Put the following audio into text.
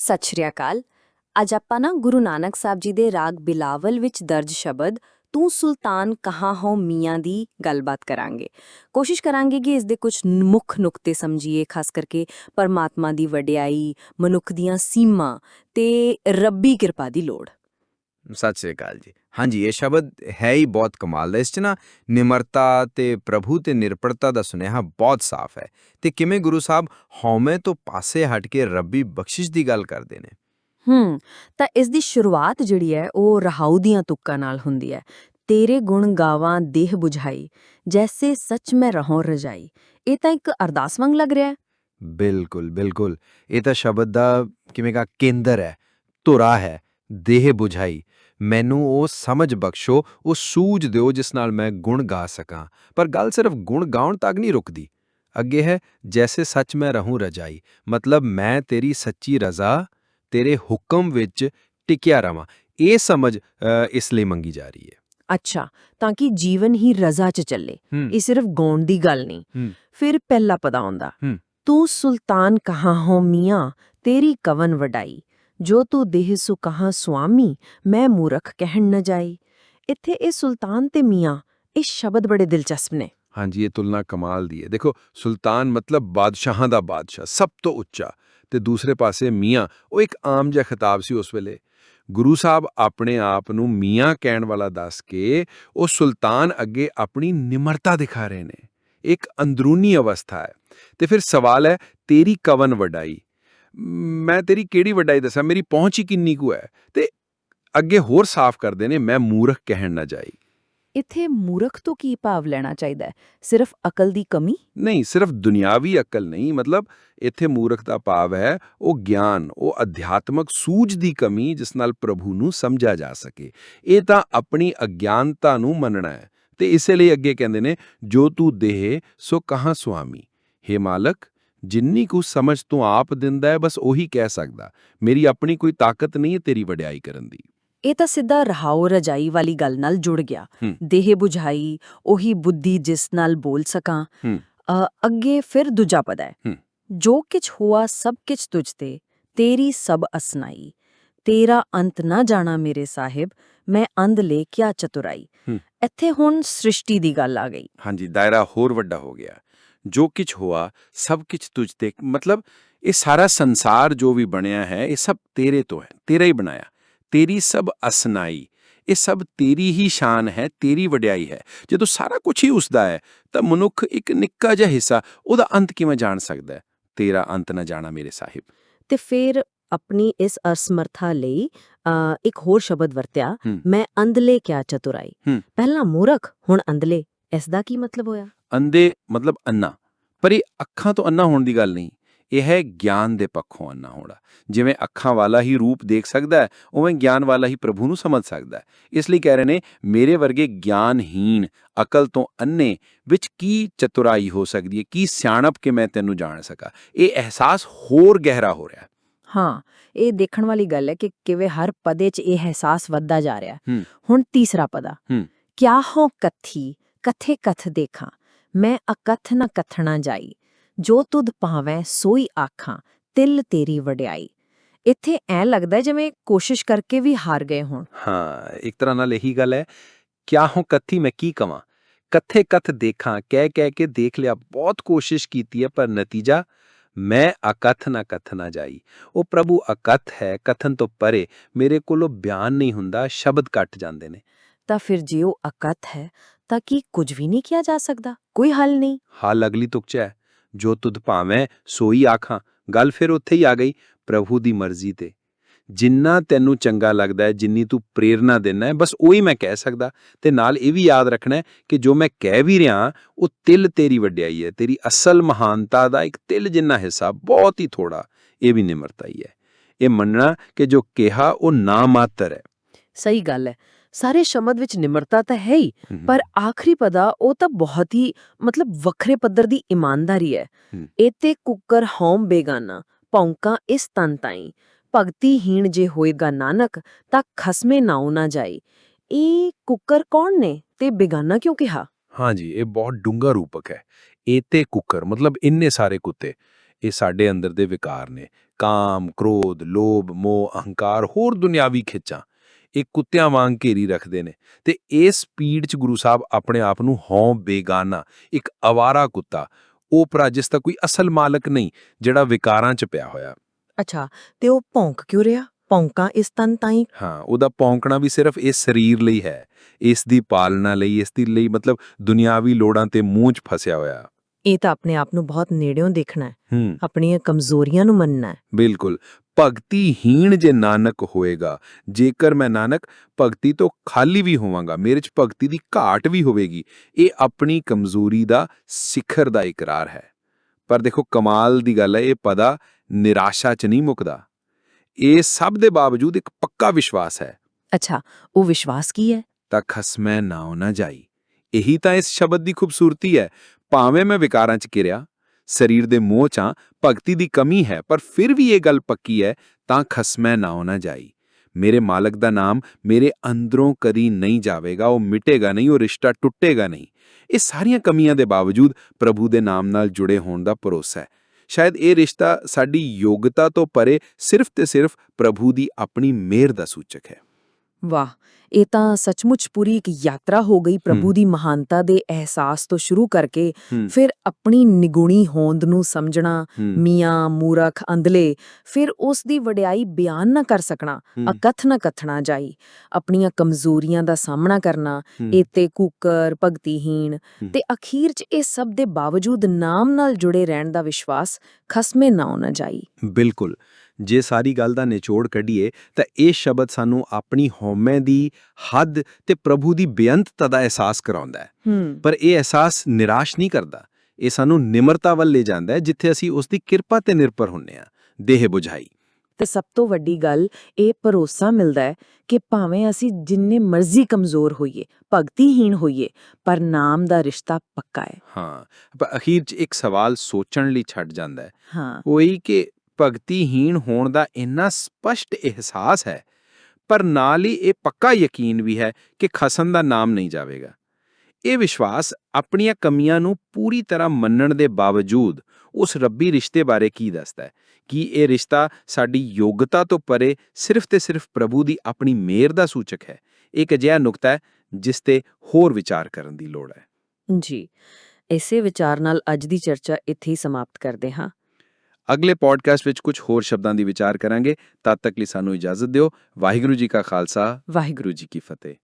ਸਤਿ ਸ਼੍ਰੀ ਅਕਾਲ। ਅੱਜ ਆਪਾਂ ਨਾ ਗੁਰੂ ਨਾਨਕ ਸਾਹਿਬ ਜੀ ਦੇ ਰਾਗ ਬਿਲਾਵਲ ਵਿੱਚ ਦਰਜ ਸ਼ਬਦ ਤੂੰ ਸੁਲਤਾਨ ਕਹਾਂ ਹੋ ਮੀਆਂ ਦੀ ਗੱਲਬਾਤ ਕਰਾਂਗੇ। ਕੋਸ਼ਿਸ਼ ਕਰਾਂਗੇ ਕਿ ਇਸ ਦੇ ਕੁਝ ਮੁੱਖ ਨੁਕਤੇ ਸਮਝੀਏ, ਖਾਸ ਕਰਕੇ ਪਰਮਾਤਮਾ ਦੀ ਵਡਿਆਈ, ਮਨੁੱਖ ਦੀਆਂ ਸੀਮਾ ਤੇ ਰੱਬੀ ਕਿਰਪਾ ਦੀ ਲੋੜ। ਸਤਿ ਸ੍ਰੀ ਅਕਾਲ ਜੀ। ਹਾਂਜੀ ਇਹ ਸ਼ਬਦ ਹੈ ਹੀ ਬਹੁਤ ਕਮਾਲ ਦਾ। ਇਸ 'ਚ ਨਾ ਨਿਮਰਤਾ ਤੇ ਪ੍ਰਭੂ ਤੇ ਨਿਰਪੜਤਾ ਦਾ ਸੁਨੇਹਾ ਬਹੁਤ ਸਾਫ਼ ਹੈ। ਤੇ ਕਿਵੇਂ ਗੁਰੂ ਸਾਹਿਬ ਹਉਮੈ ਤੋਂ ਪਾਸੇ ਹਟ ਕੇ ਰੱਬੀ ਬਖਸ਼ਿਸ਼ ਦੀ ਗੱਲ ਕਰਦੇ ਨੇ? ਹੂੰ ਤਾਂ ਇਸ ਦੀ ਸ਼ੁਰੂਆਤ ਜਿਹੜੀ ਹੈ ਉਹ ਰਹਾਉ ਦੀਆਂ ਤੁਕਾਂ ਨਾਲ ਹੁੰਦੀ ਹੈ। ਤੇਰੇ ਗੁਣ ਗਾਵਾਂ ਦੇਹ 부ਝਾਈ ਜੈਸੇ ਸੱਚ ਮੈਂ ਰਹੋਂ ਰਜਾਈ। ਇਹ ਤਾਂ ਇੱਕ ਅਰਦਾਸ ਵਾਂਗ ਲੱਗ ਰਿਹਾ ਹੈ। ਬਿਲਕੁਲ ਬਿਲਕੁਲ। ਇਹ ਤਾਂ ਸ਼ਬਦ ਦਾ ਕਿਵੇਂ ਕਾ ਕੇਂਦਰ ਹੈ ਧੁਰਾ ਹੈ ਦੇਹ 부ਝਾਈ ਮੈਨੂੰ ਉਹ ਸਮਝ ਬਖਸ਼ੋ ਉਹ ਸੂਝ ਦਿਓ ਜਿਸ ਨਾਲ ਮੈਂ ਗੁਣ ਗਾ ਸਕਾਂ। ਪਰ ਗੱਲ ਸਿਰਫ ਗੁਣ ਗਾਉਣ ਤੱਕ ਨਹੀਂ ਰੁਕਦੀ। ਅੱਗੇ ਹੈ ਜੈਸੇ ਸੱਚ ਮੈਂ ਰਹੂੰ ਰਜਾਈ ਮਤਲਬ ਮੈਂ ਤੇਰੀ ਸੱਚੀ ਰਜ਼ਾ ਤੇਰੇ ਹੁਕਮ ਵਿੱਚ ਟਿਕਿਆ ਰਵਾਂ। ਇਹ ਸਮਝ ਇਸ ਲਈ ਮੰਗੀ ਜਾ ਰਹੀ ਹੈ। ਅੱਛਾ ਤਾਂ ਕਿ ਜੀਵਨ ਹੀ ਰਜ਼ਾ 'ਚ ਚੱਲੇ। ਇਹ ਸਿਰਫ ਗਾਉਣ ਦੀ ਗੱਲ ਨਹੀਂ। ਫਿਰ ਪਹਿਲਾ ਪਦਾ ਆਉਂਦਾ। ਤੂੰ ਸੁਲਤਾਨ ਕਹਾਂ ਹੋ ਮੀਆਂ ਤੇਰੀ ਕਵਨ ਵਡਾਈ। ਜੋ ਤੂੰ ਦੇਹ ਸੁ ਕਹਾਂ ਸੁਆਮੀ, ਮੈਂ ਮੂਰਖ ਕਹਿਣ ਨਾ ਜਾਈ। ਇੱਥੇ ਇਹ ਸੁਲਤਾਨ ਤੇ ਮੀਆਂ, ਇਹ ਸ਼ਬਦ ਬੜੇ ਦਿਲਚਸਪ ਨੇ। ਹਾਂਜੀ, ਇਹ ਤੁਲਨਾ ਕਮਾਲ ਦੀ ਹੈ। ਦੇਖੋ, ਸੁਲਤਾਨ ਮਤਲਬ ਬਾਦਸ਼ਾਹਾਂ ਦਾ ਬਾਦਸ਼ਾਹ, ਸਭ ਤੋਂ ਉੱਚਾ। ਤੇ ਦੂਸਰੇ ਪਾਸੇ ਮੀਆਂ, ਉਹ ਇੱਕ ਆਮ ਜਿਹਾ ਖਿਤਾਬ ਸੀ ਉਸ ਵੇਲੇ। ਗੁਰੂ ਸਾਹਿਬ ਆਪਣੇ ਆਪ ਨੂੰ ਮੀਆਂ ਕਹਿਣ ਵਾਲਾ ਦੱਸ ਕੇ ਉਹ ਸੁਲਤਾਨ ਅੱਗੇ ਆਪਣੀ ਨਿਮਰਤਾ ਦਿਖਾ ਰਹੇ ਨੇ। ਇੱਕ ਅੰਦਰੂਨੀ ਅਵਸਥਾ ਹੈ। ਤੇ ਫਿਰ ਸਵਾਲ ਹੈ, ਤੇਰੀ ਕਵਨ ਵਡਾਈ? ਮੈਂ ਤੇਰੀ ਕਿਹੜੀ ਵਡਾਈ ਦੱਸਾਂ? ਮੇਰੀ ਪਹੁੰਚ ਹੀ ਕਿੰਨੀ ਕੁ ਹੈ। ਤੇ ਅੱਗੇ ਹੋਰ ਸਾਫ਼ ਕਰਦੇ ਨੇ ਮੈਂ ਮੂਰਖ ਕਹਿਣ ਨਾ ਜਾਈ। ਇੱਥੇ ਮੂਰਖ ਤੋਂ ਕੀ ਭਾਵ ਲੈਣਾ ਚਾਹੀਦਾ ਹੈ? ਸਿਰਫ ਅਕਲ ਦੀ ਕਮੀ? ਨਹੀਂ ਸਿਰਫ ਦੁਨਿਆਵੀ ਅਕਲ ਨਹੀਂ ਮਤਲਬ ਇੱਥੇ ਮੂਰਖ ਦਾ ਭਾਵ ਹੈ ਉਹ ਗਿਆਨ ਉਹ ਅਧਿਆਤਮਕ ਸੂਝ ਦੀ ਕਮੀ ਜਿਸ ਨਾਲ ਪ੍ਰਭੂ ਨੂੰ ਸਮਝਿਆ ਜਾ ਸਕੇ। ਇਹ ਤਾਂ ਆਪਣੀ ਅਗਿਆਨਤਾ ਨੂੰ ਮੰਨਣਾ ਹੈ। ਤੇ ਇਸੇ ਲਈ ਅੱਗੇ ਕਹਿੰਦੇ ਨੇ ਜੋ ਤੂੰ ਦੇਹ ਸੋ ਕਹਾਂ ਸੁਆਮੀ? हे ਮਾਲਕ ਜਿੰਨੀ ਕੁ ਸਮਝ ਤੂੰ ਆਪ ਦਿੰਦਾ ਹੈ ਬਸ ਉਹੀ ਕਹਿ ਸਕਦਾ। ਮੇਰੀ ਆਪਣੀ ਕੋਈ ਤਾਕਤ ਨਹੀਂ ਹੈ ਤੇਰੀ ਵਡਿਆਈ ਕਰਨ ਦੀ। ਇਹ ਤਾਂ ਸਿੱਧਾ ਰਹਾਉ ਰਜਾਈ ਵਾਲੀ ਗੱਲ ਨਾਲ ਜੁੜ ਗਿਆ। ਦੇਹ 부ਝਾਈ ਉਹੀ ਬੁੱਧੀ ਜਿਸ ਨਾਲ ਬੋਲ ਸਕਾਂ। ਅੱਗੇ ਫਿਰ ਦੂਜਾ ਪਦ ਹੈ। ਜੋ ਕਿਛ ਹੁਆ ਸਭ ਕਿਛ ਤੁਝ ਤੇ ਤੇਰੀ ਸਭ ਅਸਨਾਈ। ਤੇਰਾ ਅੰਤ ਨਾ ਜਾਣਾ ਮੇਰੇ ਸਾਹਿਬ ਮੈਂ ਅੰਧ ਲੈ ਕਿਆ ਚਤੁਰਾਈ। ਇੱਥੇ ਹੁਣ ਸ੍ਰਿਸ਼ਟੀ ਦੀ ਗੱਲ ਆ ਗਈ। ਹਾਂਜੀ ਦਾਇਰਾ ਹੋਰ ਵੱਡਾ ਹੋ ਗਿਆ। ਜੋ ਕਿਛ ਹੋਆ ਸਭ ਕਿਛ ਤੁਝ ਤੇ ਮਤਲਬ ਇਹ ਸਾਰਾ ਸੰਸਾਰ ਜੋ ਵੀ ਬਣਿਆ ਹੈ ਇਹ ਸਭ ਤੇਰੇ ਤੋਂ ਹੈ ਤੇਰਾ ਹੀ ਬਣਾਇਆ। ਤੇਰੀ ਸਭ ਅਸਨਾਈ ਇਹ ਸਭ ਤੇਰੀ ਹੀ ਸ਼ਾਨ ਹੈ ਤੇਰੀ ਵਡਿਆਈ ਹੈ। ਜਦੋਂ ਸਾਰਾ ਕੁਝ ਹੀ ਉਸ ਦਾ ਹੈ ਤਾਂ ਮਨੁੱਖ ਇੱਕ ਨਿੱਕਾ ਜਿਹਾ ਹਿੱਸਾ ਉਹਦਾ ਅੰਤ ਕਿਵੇਂ ਜਾਣ ਸਕਦਾ ਹੈ? ਤੇਰਾ ਅੰਤ ਨਾ ਜਾਣਾ ਮੇਰੇ ਸਾਹਿਬ। ਤੇ ਫਿਰ ਆਪਣੀ ਇਸ ਅਸਮਰਥਾ ਲਈ ਇੱਕ ਹੋਰ ਸ਼ਬਦ ਵਰਤਿਆ। ਮੈਂ ਅੰਧਲੇ ਕਿਆ ਚਤੁਰਾਈ। ਪਹਿਲਾਂ ਮੂਰਖ ਹੁਣ ਅੰਧਲੇ ਇਸ ਦਾ ਕੀ ਮਤਲਬ ਹੋਇਆ? ਅੰਧੇ ਮਤਲਬ ਅੰਨਾ। ਪਰ ਇਹ ਅੱਖਾਂ ਤੋਂ ਅੰਨਾ ਹੋਣ ਦੀ ਗੱਲ ਨਹੀਂ। ਇਹ ਹੈ ਗਿਆਨ ਦੇ ਪੱਖੋਂ ਅੰਨਾ ਹੋਣਾ। ਜਿਵੇਂ ਅੱਖਾਂ ਵਾਲਾ ਹੀ ਰੂਪ ਦੇਖ ਸਕਦਾ ਹੈ ਉਵੇਂ ਗਿਆਨ ਵਾਲਾ ਹੀ ਪ੍ਰਭੂ ਨੂੰ ਸਮਝ ਸਕਦਾ ਹੈ। ਇਸ ਲਈ ਕਹਿ ਰਹੇ ਨੇ ਮੇਰੇ ਵਰਗੇ ਗਿਆਨਹੀਨ ਅਕਲ ਤੋਂ ਅੰਨੇ ਵਿੱਚ ਕੀ ਚਤੁਰਾਈ ਹੋ ਸਕਦੀ ਹੈ? ਕੀ ਸਿਆਣਪ ਕਿ ਮੈਂ ਤੈਨੂੰ ਜਾਣ ਸਕਾਂ? ਇਹ ਅਹਿਸਾਸ ਹੋਰ ਗਹਿਰਾ ਹੋ ਰਿਹਾ ਹੈ। ਹਾਂ ਇਹ ਦੇਖਣ ਵਾਲੀ ਗੱਲ ਹੈ ਕਿ ਕਿਵੇਂ ਹਰ ਪਦੇ 'ਚ ਇਹ ਅਹਿਸਾਸ ਵੱਧਦਾ ਜਾ ਰਿਹਾ। ਹੁਣ ਤੀਸਰਾ ਪਦਾ। ਕਿਆ ਹੋ ਕਥੀ ਕਥੇ ਕਥ ਦੇਖਾਂ? ਮੈਂ ਅਕਥ ਨ ਕਥਣਾ ਜਾਈ। ਜੋ ਤੁਧ ਭਾਵੇਂ ਸੋਈ ਆਖਾਂ ਤਿਲ ਤੇਰੀ ਵਡਿਆਈ। ਇੱਥੇ ਐ ਲੱਗਦਾ ਜਿਵੇਂ ਕੋਸ਼ਿਸ਼ ਕਰਕੇ ਵੀ ਹਾਰ ਗਏ ਹੋਣ। ਹਾਂ ਇੱਕ ਤਰ੍ਹਾਂ ਨਾਲ ਇਹੀ ਗੱਲ ਹੈ ਕਿਆ ਹੋ ਕਥੀ ਮੈਂ ਕੀ ਕਵਾਂ? ਕੱਥੇ ਕਥ ਦੇਖਾਂ ਕਹਿ ਕਹਿ ਕੇ ਦੇਖ ਲਿਆ ਬਹੁਤ ਕੋਸ਼ਿਸ਼ ਕੀਤੀ ਹੈ ਪਰ ਨਤੀਜਾ ਮੈਂ ਅਕਥ ਨਾ ਕਥ ਨਾ ਜਾਈ। ਉਹ ਪ੍ਰਭੂ ਅਕਥ ਹੈ ਕਥਨ ਤੋਂ ਪਰੇ ਮੇਰੇ ਕੋਲੋਂ ਬਿਆਨ ਨਹੀਂ ਹੁੰਦਾ ਸ਼ਬਦ ਕੱਟ ਜਾਂਦੇ ਨੇ। ਤਾਂ ਫਿਰ ਜੇ ਉਹ ਅਕਥ ਹੈ ਤਾਂ ਕੀ ਕੁਝ ਵੀ ਨਹੀਂ ਕਿਹਾ ਜਾ ਸਕਦਾ? ਕੋਈ ਹੱਲ ਨਹੀਂ। ਹਾਲ ਅਗਲੀ ਤੁਕ ਚ ਹੈ। ਜੋ ਤੁਧ ਭਾਵੇਂ ਸੋਈ ਆਖਾਂ ਗੱਲ ਫਿਰ ਉੱਥੇ ਹੀ ਆ ਗਈ ਪ੍ਰਭੂ ਦੀ ਮਰਜ਼ੀ ਤੇ। ਜਿੰਨਾ ਤੈਨੂੰ ਚੰਗਾ ਲੱਗਦਾ ਹੈ ਜਿੰਨੀ ਤੂੰ ਪ੍ਰੇਰਣਾ ਦਿੰਦਾ ਹੈ ਬਸ ਉਹੀ ਮੈਂ ਕਹਿ ਸਕਦਾ। ਤੇ ਨਾਲ ਇਹ ਵੀ ਯਾਦ ਰੱਖਣਾ ਹੈ ਕਿ ਜੋ ਮੈਂ ਕਹਿ ਵੀ ਰਿਹਾ ਉਹ ਤਿਲ ਤੇਰੀ ਵੱਡਿਆਈ ਹੈ। ਤੇਰੀ ਅਸਲ ਮਹਾਨਤਾ ਦਾ ਇੱਕ ਤਿਲ ਜਿੰਨਾ ਹਿੱਸਾ ਬਹੁਤ ਹੀ ਥੋੜਾ ਇਹ ਵੀ ਨਿਮਰਤਾ ਹੀ ਹੈ। ਇਹ ਮੰਨਣਾ ਕਿ ਜੋ ਕਿਹਾ ਉਹ ਨਾ ਮਾਤਰ ਹੈ। ਸਹੀ ਗੱਲ ਹੈ। ਸਾਰੇ ਸ਼ਬਦ ਵਿੱਚ ਨਿਮਰਤਾ ਤਾਂ ਹੈ ਹੀ ਪਰ ਆਖਰੀ ਪਦਾ ਉਹ ਤਾਂ ਬਹੁਤ ਹੀ ਮਤਲਬ ਵੱਖਰੇ ਪੱਧਰ ਦੀ ਇਮਾਨਦਾਰੀ ਹੈ। ਇਤੇ ਕੁੱਕਰ ਹਉਮ ਬੇਗਾਨਾ ਪੌਂਕਾ ਇਸ ਤਨ ਤਾਈ। ਭਗਤੀਹੀਣ ਜੇ ਹੋਏਗਾ ਨਾਨਕ ਤਾਂ ਖਸਮੇ ਨਾਉ ਨਾ ਜਾਈ। ਇਹ ਕੁੱਕਰ ਕੌਣ ਨੇ ਤੇ ਬੇਗਾਨਾ ਕਿਉਂ ਕਿਹਾ? ਹਾਂਜੀ ਇਹ ਬਹੁਤ ਡੂੰਘਾ ਰੂਪਕ ਹੈ। ਏਤੇ ਕੁੱਕਰ ਮਤਲਬ ਇੰਨੇ ਸਾਰੇ ਕੁੱਤੇ ਇਹ ਸਾਡੇ ਅੰਦਰ ਦੇ ਵਿਕਾਰ ਨੇ। ਕਾਮ ਕ੍ਰੋਧ ਲੋਭ ਮੋਹ ਅਹੰਕਾਰ ਹੋਰ ਦੁਨਿਆਵੀ ਖਿੱਚਾਂ। ਇਹ ਕੁੱਤਿਆਂ ਵਾਂਗ ਘੇਰੀ ਰੱਖਦੇ ਨੇ। ਤੇ ਇਸ ਸਪੀਡ 'ਚ ਗੁਰੂ ਸਾਹਿਬ ਆਪਣੇ ਆਪ ਨੂੰ ਹਉ ਬੇਗਾਨਾ ਇੱਕ ਅਵਾਰਾ ਕੁੱਤਾ। ਉਹ ਭਰਾ ਜਿਸ ਦਾ ਕੋਈ ਅਸਲ ਮਾਲਕ ਨਹੀਂ ਜਿਹੜਾ ਵਿਕਾਰਾਂ 'ਚ ਪਿਆ ਹੋਇਆ। ਅੱਛਾ ਤੇ ਉਹ ਭੌਂਕ ਕਿਉਂ ਰਿਹਾ? ਭੌਂਕਾਂ ਇਸ ਤਨ ਤਾਈਂ? ਹਾਂ ਉਹਦਾ ਪੌਂਕਣਾ ਵੀ ਸਿਰਫ ਇਸ ਸਰੀਰ ਲਈ ਹੈ। ਇਸ ਦੀ ਪਾਲਣਾ ਲਈ ਇਸ ਦੀ ਲਈ ਮਤਲਬ ਦੁਨਿਆਵੀ ਲੋੜਾਂ ਤੇ ਮੂੰਹ 'ਚ ਫਸਿਆ ਹੋਇਆ। ਇਹ ਤਾਂ ਆਪਣੇ ਆਪ ਨੂੰ ਬਹੁਤ ਨੇੜਿਓਂ ਦੇਖਣਾ ਹੈ। ਹੂੰ। ਆਪਣੀਆਂ ਕਮਜ਼ੋਰੀਆਂ ਨੂੰ ਮੰਨਣਾ ਹੈ। ਬਿਲਕੁਲ। ਭਗਤੀਹੀਣ ਜੇ ਨਾਨਕ ਹੋਏਗਾ ਜੇਕਰ ਮੈਂ ਨਾਨਕ ਭਗਤੀ ਤੋਂ ਖਾਲੀ ਵੀ ਹੋਵਾਂਗਾ ਮੇਰੇ 'ਚ ਭਗਤੀ ਦੀ ਘਾਟ ਵੀ ਹੋਵੇਗੀ ਇਹ ਆਪਣੀ ਕਮਜ਼ੋਰੀ ਦਾ ਸਿਖਰ ਦਾ ਇਕਰਾਰ ਹੈ। ਪਰ ਦੇਖੋ ਕਮਾਲ ਦੀ ਗੱਲ ਹੈ ਇਹ ਪਦਾ ਨਿਰਾਸ਼ਾ 'ਚ ਨਹੀਂ ਮੁੱਕਦਾ। ਇਹ ਸਭ ਦੇ ਬਾਵਜੂਦ ਇੱਕ ਪੱਕਾ ਵਿਸ਼ਵਾਸ ਹੈ। ਅੱਛਾ ਉਹ ਵਿਸ਼ਵਾਸ ਕੀ ਹੈ? ਤਾਂ ਖਸਮੈ ਨਾਉ ਨਾ ਜਾਈ। ਇਹੀ ਤਾਂ ਇਸ ਸ਼ਬਦ ਦੀ ਖੂਬਸੂਰਤੀ ਹੈ। ਭਾਵੇਂ ਮੈਂ ਵਿਕਾਰਾਂ 'ਚ ਕਿਰਿਆ ਸਰੀਰ ਦੇ ਮੋਹ 'ਚਾਂ ਭਗਤੀ ਦੀ ਕਮੀ ਹੈ, ਪਰ ਫਿਰ ਵੀ ਇਹ ਗੱਲ ਪੱਕੀ ਹੈ, ਤਾਂ ਖਸਮੈ ਨਾਉ ਨਾ ਜਾਈ। ਮੇਰੇ ਮਾਲਕ ਦਾ ਨਾਮ ਮੇਰੇ ਅੰਦਰੋਂ ਕਦੀ ਨਹੀਂ ਜਾਵੇਗਾ, ਉਹ ਮਿਟੇਗਾ ਨਹੀਂ, ਉਹ ਰਿਸ਼ਤਾ ਟੁੱਟੇਗਾ ਨਹੀਂ। ਇਹ ਸਾਰੀਆਂ ਕਮੀਆਂ ਦੇ ਬਾਵਜੂਦ ਪ੍ਰਭੂ ਦੇ ਨਾਮ ਨਾਲ ਜੁੜੇ ਹੋਣ ਦਾ ਭਰੋਸਾ ਹੈ। ਸ਼ਾਇਦ ਇਹ ਰਿਸ਼ਤਾ ਸਾਡੀ ਯੋਗਤਾ ਤੋਂ ਪਰੇ ਸਿਰਫ ਤੇ ਸਿਰਫ ਪ੍ਰਭੂ ਦੀ ਆਪਣੀ ਮਿਹਰ ਦਾ ਸੂਚਕ ਹੈ। ਵਾਹ ਇਹ ਤਾਂ ਸੱਚਮੁੱਚ ਪੂਰੀ ਇੱਕ ਯਾਤਰਾ ਹੋ ਗਈ ਪ੍ਰਭੂ। ਦੀ ਮਹਾਨਤਾ ਦੇ ਅਹਿਸਾਸ ਤੋਂ ਸ਼ੁਰੂ ਕਰਕੇ। ਫਿਰ ਆਪਣੀ ਨਿਗੁਣੀ ਹੋਂਦ ਨੂੰ ਸਮਝਣਾ ਮੀਆਂ ਮੂਰਖ ਅੰਧਲੇ ਫਿਰ ਉਸ ਦੀ ਵਡਿਆਈ ਬਿਆਨ ਨਾ ਕਰ ਸਕਣਾ ਅਕਥ ਨਾ ਕਥਣਾ ਜਾਈ ਆਪਣੀਆਂ ਕਮਜ਼ੋਰੀਆਂ ਦਾ ਸਾਹਮਣਾ ਕਰਨਾ ਏਤੇ ਕੂਕਰ ਭਗਤੀਹੀਣ। ਤੇ ਅਖੀਰ 'ਚ ਇਹ ਸਭ ਦੇ ਬਾਵਜੂਦ ਨਾਮ ਨਾਲ ਜੁੜੇ ਰਹਿਣ ਦਾ ਵਿਸ਼ਵਾਸ ਖਸਮੇ ਨਾ ਨਾ ਜਾਈ ਬਿਲਕੁਲ ਜੇ ਸਾਰੀ ਗੱਲ ਦਾ ਨਿਚੋੜ ਕੱਢੀਏ ਤਾਂ ਇਹ ਸ਼ਬਦ ਸਾਨੂੰ ਆਪਣੀ ਹਉਮੈ ਦੀ ਹੱਦ ਤੇ ਪ੍ਰਭੂ ਦੀ ਬੇਅੰਤਤਾ ਦਾ ਅਹਿਸਾਸ ਕਰਾਉਂਦਾ ਹੈ। ਪਰ ਇਹ ਅਹਿਸਾਸ ਨਿਰਾਸ਼ ਨਹੀਂ ਕਰਦਾ। ਇਹ ਸਾਨੂੰ ਨਿਮਰਤਾ ਵੱਲ ਲੈ ਜਾਂਦਾ ਹੈ ਜਿੱਥੇ ਅਸੀਂ ਉਸ ਦੀ ਕਿਰਪਾ ਤੇ ਨਿਰਭਰ ਹੁੰਨੇ ਆ ਦੇਹ ਬੁਝਾਈ। ਤੇ ਸਭ ਤੋਂ ਵੱਡੀ ਗੱਲ ਇਹ ਭਰੋਸਾ ਮਿਲਦਾ ਹੈ ਕਿ ਭਾਵੇਂ ਅਸੀਂ ਜਿੰਨੇ ਮਰਜ਼ੀ ਕਮਜ਼ੋਰ ਹੋਈਏ ਭਗਤੀਹੀਣ ਹੋਈਏ ਪਰ ਨਾਮ ਦਾ ਰਿਸ਼ਤਾ ਪੱਕਾ ਹੈ। ਹਾਂ ਪਰ ਅਖੀਰ 'ਚ ਇੱਕ ਸਵਾਲ ਸੋਚਣ ਲਈ ਛੱਡ ਜਾਂਦਾ ਹੈ। ਹਾਂ। ਉਹ ਇਹ ਕਿ ਭਗਤੀਹੀਣ ਹੋਣ ਦਾ ਇੰਨਾ ਸਪਸ਼ਟ ਅਹਿਸਾਸ ਹੈ, ਪਰ ਨਾਲ ਹੀ ਇਹ ਪੱਕਾ ਯਕੀਨ ਵੀ ਹੈ ਕਿ ਖਸਮ ਦਾ ਨਾਮ ਨਹੀਂ ਜਾਵੇਗਾ। ਇਹ ਵਿਸ਼ਵਾਸ ਆਪਣੀਆਂ ਕਮੀਆਂ ਨੂੰ ਪੂਰੀ ਤਰ੍ਹਾਂ ਮੰਨਣ ਦੇ ਬਾਵਜੂਦ ਉਸ ਰੱਬੀ ਰਿਸ਼ਤੇ ਬਾਰੇ ਕੀ ਦੱਸਦਾ ਹੈ? ਕਿ ਇਹ ਰਿਸ਼ਤਾ ਸਾਡੀ ਯੋਗਤਾ ਤੋਂ ਪਰੇ ਸਿਰਫ ਤੇ ਸਿਰਫ ਪ੍ਰਭੂ ਦੀ ਆਪਣੀ ਮਿਹਰ ਦਾ ਸੂਚਕ ਹੈ? ਇੱਕ ਅਜਿਹਾ ਨੁਕਤਾ ਹੈ ਜਿਸ ਤੇ ਹੋਰ ਵਿਚਾਰ ਕਰਨ ਦੀ ਲੋੜ ਹੈ। ਜੀ, ਇਸੇ ਵਿਚਾਰ ਨਾਲ ਅੱਜ ਦੀ ਚਰਚਾ ਇੱਥੇ ਹੀ ਸਮਾਪਤ ਕਰਦੇ ਹਾਂ। ਅਗਲੇ ਪੋਡਕਾਸਟ ਵਿੱਚ ਕੁਝ ਹੋਰ ਸ਼ਬਦਾਂ ਦੀ ਵਿਚਾਰ ਕਰਾਂਗੇ। ਤਦ ਤੱਕ ਲਈ ਸਾਨੂੰ ਇਜਾਜ਼ਤ ਦਿਓ। ਵਾਹਿਗੁਰੂ ਜੀ ਕਾ ਖਾਲਸਾ। ਵਾਹਿਗੁਰੂ ਜੀ ਕੀ ਫਤਿਹ।